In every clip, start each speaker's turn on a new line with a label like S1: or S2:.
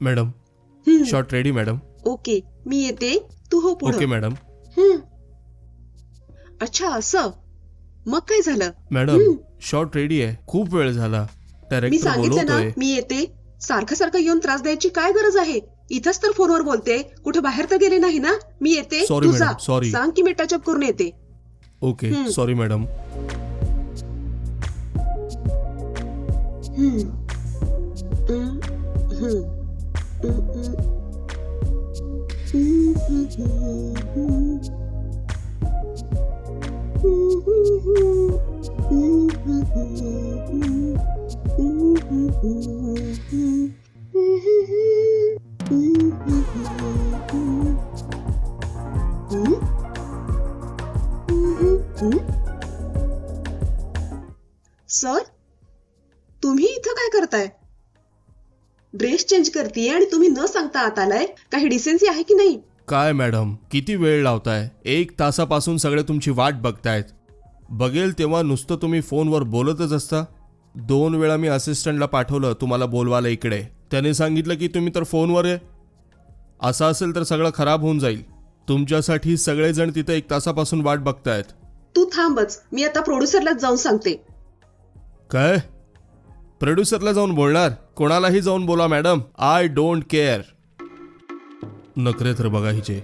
S1: Madam.
S2: Hmm,
S1: short ready madam.
S2: Okay मी येते. तू हो
S1: ओके
S2: पुढे
S1: मॅडम
S2: अच्छा असं. मग काय झालं?
S1: Madam
S2: hmm.
S1: शॉर्ट रेडी आहे. खूप वेळ झाला.
S2: मी
S1: डायरेक्टर
S2: सांगितलं ना
S1: बोलवतोय.
S2: मी येते. सारखं सारखं येऊन त्रास द्यायची काय गरज आहे? इथंच तर फोनवर बोलते. कुठे बाहेर तर गेले नाही ना? मी येते.
S1: Sorry,
S2: तू
S1: madam,
S2: जा.
S1: Sorry.
S2: सांग की मी टचअप करून येते.
S1: ओके
S2: हम्म.
S1: Sorry madam.
S2: हम्म. हम्म. हम्म. सर तुम्ही इथं काय करताय? ड्रेस चेंज करतीये आणि तुम्ही न सांगता आत आलाय काही डिसेन्सी आहे की नाही?
S1: काय मॅडम किती वेळ लावताय? एक तासापासून सगळे तुमची वाट बघतायत. बघेल तेव्हा नुसतं तुम्ही फोनवर बोलतच असता. दोन वेळा मी असिस्टंटला पाठवलं तुम्हाला बोलवायला इकडे. त्याने सांगितलं की तुम्ही तर फोनवर आहे. असं असेल तर सगळं खराब होऊन जाईल. तुमच्यासाठी सगळेजण तिथे एक तासापासून वाट बघतायत.
S2: तू थांबच मी आता प्रोड्युसरलाच जाऊन सांगते.
S1: काय? प्रोड्युसरला जाऊन बोलणार. कोणालाही जाऊन बोला मॅडम. I don't care. नखरे तर बघा हिचे.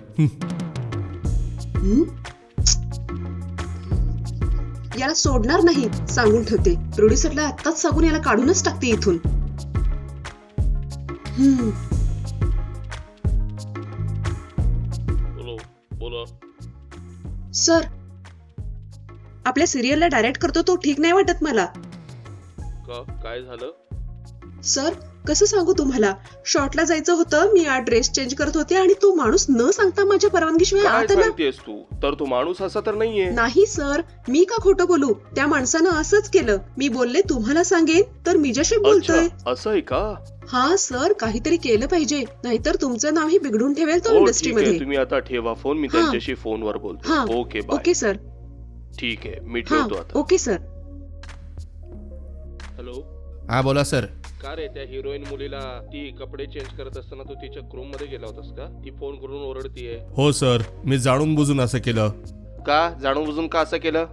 S2: याला सोडणार नाही सांगून ठेवते. प्रोड्युसरला आत्ताच सांगून याला काढूनच टाकते इथून. हम्म,
S3: बोलो बोला.
S2: सर आपल्या सिरियलला डायरेक्ट करतो तो ठीक नाही वाटत मला.
S3: का काय झालं?
S2: सर कसं सांगू तुम्हाला? शॉर्टला जायचं होतं मी आज ड्रेस चेंज करत होते आणि तो माणूस न सांगता माझ्या परवानगीशिवाय
S3: काय
S2: आत आला
S3: सांगतेस तू? तर तो माणूस असा तर नाहीये.
S2: नाही सर. मी का खोटं बोलू? त्या माणसानं असंच केलं. मी बोलले तुम्हाला सांगेन तर मीच्याशी
S3: अच्छा
S2: बोलतोय
S3: असं आहे का?
S2: हा सर. काहीतरी केलं पाहिजे. नाहीतर तुमचं नावही बिघडून ठेवेल तो
S3: हो ठीक
S2: इंडस्ट्रीमध्ये
S3: आहे तुम्ही आता ठेवा फोन. मी
S2: हा.
S3: त्यांच्याशी फोनवर
S2: हा.
S3: बोलतो ओके बाय.
S2: Okay sir.
S3: ठीक आहे. मी
S2: हा.
S3: ठेवतो आता.
S2: Okay sir.
S3: हॅलो
S1: हा बोला सर.
S3: का रे त्या हिरोईन मुलीला ती कपडे चेंज करत असताना तू तिच्या क्रूममध्ये गेला होतास का? ती फोन करून ओरडतीये.
S1: हो सर. मी जाणून बुजून असं केलं.
S3: का? जाणून बुजून का असं केलं?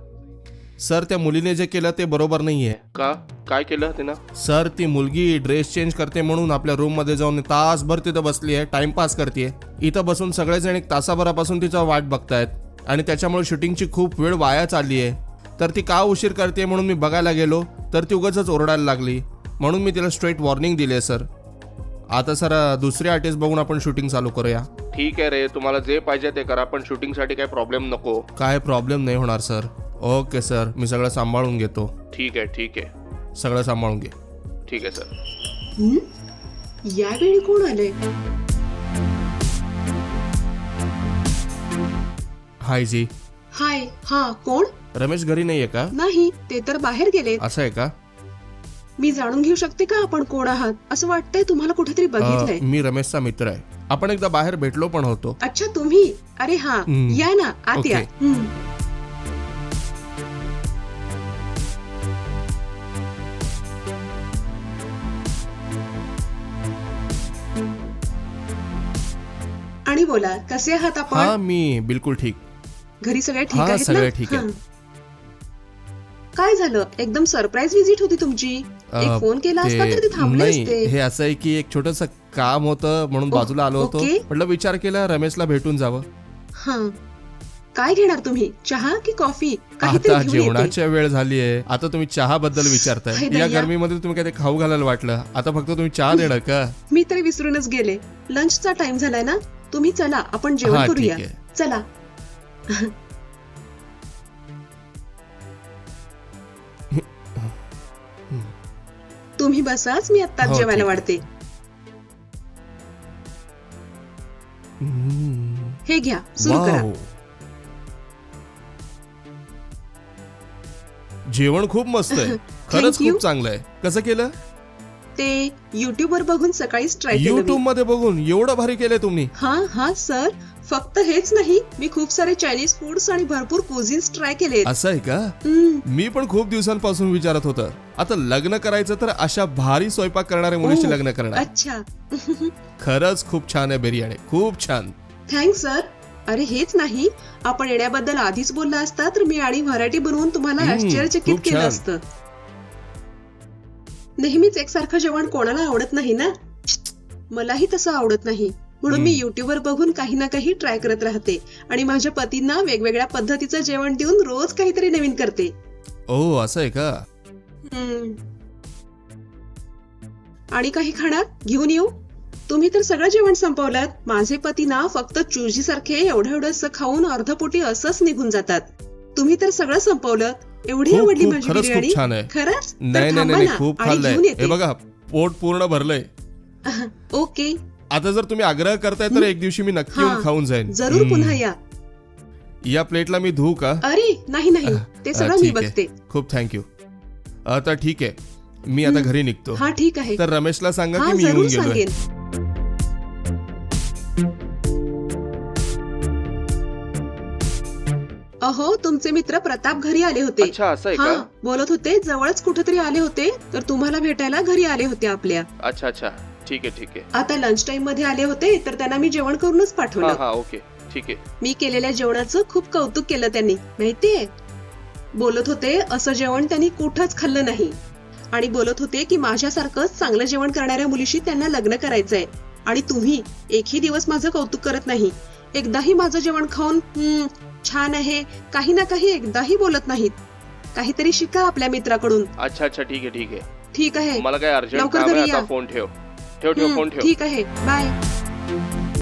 S1: सर त्या मुलीने जे केलं ते बरोबर नाहीये.
S3: का? काय केलं तिनं?
S1: सर ती मुलगी ड्रेस चेंज करते म्हणून आपल्या रूममध्ये जाऊन तासभर तिथं बसली आहे टाइमपास करते इथं बसून सगळेजण एक तासाभरापासून तिचा वाट बघतायत. आणि त्याच्यामुळे शूटिंगची खूप वेळ वाया चालली आहे तर ती का उशीर करते म्हणून मी बघायला गेलो तर ती उगाच ओरडायला लागली. म्हणून मी तिला स्ट्रेट वॉर्निंग दिली आहे सर आता सर दुसरे आर्टिस्ट बघून आपण शूटिंग चालू करूया.
S3: ठीक आहे रे तुम्हाला जे पाहिजे ते करा पण शूटिंगसाठी काही प्रॉब्लेम नको.
S1: काय प्रॉब्लेम नाही होणार सर ओके सर मी सगळं सांभाळून घेतो.
S3: ठीक आहे ठीक आहे.
S1: सगळं सांभाळून घे.
S3: ठीक आहे सर
S2: हं? यावेळी कोण आले
S1: हाय जी
S2: हाय हा कोण?
S1: रमेश घरी नाहीये का?
S2: नाही ते तर बाहेर गेले
S1: असं आहे का?
S2: मी जाणून घेऊ शकते का आपण कोण आहात? असं वाटतंय तुम्हाला कुठेतरी बघितलंय.
S1: अ, मी रमेशचा मित्र आहे. आपण एकदा बाहेर भेटलो पण होतो.
S2: अच्छा तुम्ही? अरे हा. या ना आत या.
S1: ओके.
S2: आणि बोला कसे आहात
S1: हा
S2: आपण
S1: मी बिलकुल ठीक.
S2: घरी सगळे ठीक
S1: हा,
S2: आहेत ना?
S1: सगळे ठीक आहेत.
S2: हं. काय झालं? एकदम सरप्राईज विजिट होती तुमची. एक फोन केला असता तर ते थांबले असते.
S1: हे असं आहे की एक छोटस काम होतं म्हणून बाजूला आलो होतो. म्हटलं विचार केला रमेशला भेटून जावं.
S2: हा. काय घेणार तुम्ही? चहा की कॉफी
S1: आता. जेवणाच्या वेळ झाली आहे. आता तुम्ही चहा बद्दल विचारताय. या. गरमीमध्ये तुम्ही काय ते खाऊ घालायला वाटलं. आता फक्त तुम्ही चहा देणार का?
S2: मी तरी विसरूनच गेले. लंचचा टाइम झालाय ना? तुम्ही चला आपण जेवण करूया. चला. तुम्ही बसाच मी आत्ताच
S1: हो,
S2: जेवायला. वाढते. हे घ्या सुरू करा.
S1: जेवण खूप मस्त आहे खरंच. खूप चांगलं आहे कसं केलं
S2: ते युट्यूब वर बघून सकाळीच ट्राय
S1: युट्यूब. मध्ये बघून एवढं भारी केलंय तुम्ही
S2: हा हा सर फक्त हेच नाही मी खूप सारे चायनीज फूड्स आणि भरपूर कुझिन्स ट्राय केलेत
S1: असं आहे का? मी पण खूप दिवसांपासून विचारत होतं. आता लग्न करायचं तर अशा भारी स्वयंपाक करणाऱ्या मुलीशी
S2: ओ,
S1: लग्न करणार.
S2: अच्छा.
S1: खरंच खूप छान आहे बिर्याणी. खूप छान.
S2: थँक्स सर अरे हेच नाही. आपण येण्याबद्दल आधीच बोलला असता तर मी आणि व्हरायटी बनवून तुम्हाला
S1: हम्म,
S2: आश्चर्यचकित
S1: खूप
S2: केलं
S1: छान.
S2: असतं. नेहमीच एकसारखं जेवण कोणाला आवडत नाही ना? मलाही तसं आवडत नाही. म्हणून मी युट्यूबवर बघून काही ना काही ट्राय करत राहते. आणि माझ्या पतींना वेगवेगळ्या पद्धतीचं जेवण देऊन रोज काहीतरी नवीन करते.
S1: ओ असं आहे का.
S2: आणि काही खाणार? घेऊन येऊ? तुम्ही तर सगळं जेवण संपवलं माझे पती ना फक्त चुजी सारखे एवढं एवढंसं खाऊन अर्धपोटी असंच निघून जातात. तुम्ही तर सगळं संपवलं एवढी आवडली माझी
S1: खरंच खूप
S2: बिर्याणी.
S1: छान आहे.
S2: खरंच? तर
S1: नाही नाही
S2: थांबा
S1: नाही
S2: ना,
S1: खूप
S2: आणि
S1: खाल्लंय.
S2: घेऊन
S1: हे
S2: येते.
S1: बघा पोट पूर्ण भरलंय.
S2: ओके.
S1: आता जर तुम्ही आग्रह करताय तर एक दिवशी मी नक्की येऊन खाऊन जाईन.
S2: जरूर. पुन्हा या.
S1: या प्लेटला मी धुवू का?
S2: अरे नाही नाही. ते सगळं मी
S1: ठीक आहे.
S2: बघते.
S1: खूप थँक्यू आता ठीक आहे. मी आता घरी निघतो.
S2: हा ठीक आहे.
S1: तर रमेशला सांगा
S2: हा
S1: की मी येऊन
S2: जरूर
S1: गेलोय.
S2: सांगेन. अहो तुमचे मित्र प्रताप घरी आले होते.
S3: अच्छा असं आहे
S2: हा
S3: का
S2: बोलत होते जवळच कुठेतरी आले होते तर तुम्हाला भेटायला घरी आले होते आपल्या.
S3: अच्छा अच्छा. ठीक आहे ठीक आहे.
S2: आता लंच टाइममध्ये आले होते तर त्यांना मी जेवण करूनच
S3: हा
S2: पाठवलं.
S3: हा ओके ठीक आहे.
S2: मी केलेल्या जेवणाचं खूप कौतुक केलं त्यांनी. माहितीये? बोलत होते असं जेवण त्यांनी कुठंच खाल्लं नाही. आणि बोलत होते की माझ्यासारखंच चांगलं जेवण करणाऱ्या मुलीशी त्यांना लग्न करायचंय. आणि तुम्ही एकही दिवस माझं कौतुक करत नाही. एकदाही माझं जेवण खाऊन "हम्म, छान आहे काही ना काही एकदाही बोलत नाहीत. काहीतरी शिका आपल्या मित्राकडून.
S3: अच्छा अच्छा ठीक आहे ठीक आहे.
S2: ठीक आहे.
S3: मला काय अर्जंट
S2: लवकर
S3: काम आहे
S2: घरी
S3: आता
S2: या.
S3: फोन ठेव. ठेव ठेव फोन ठेव.
S2: ठीक आहे बाय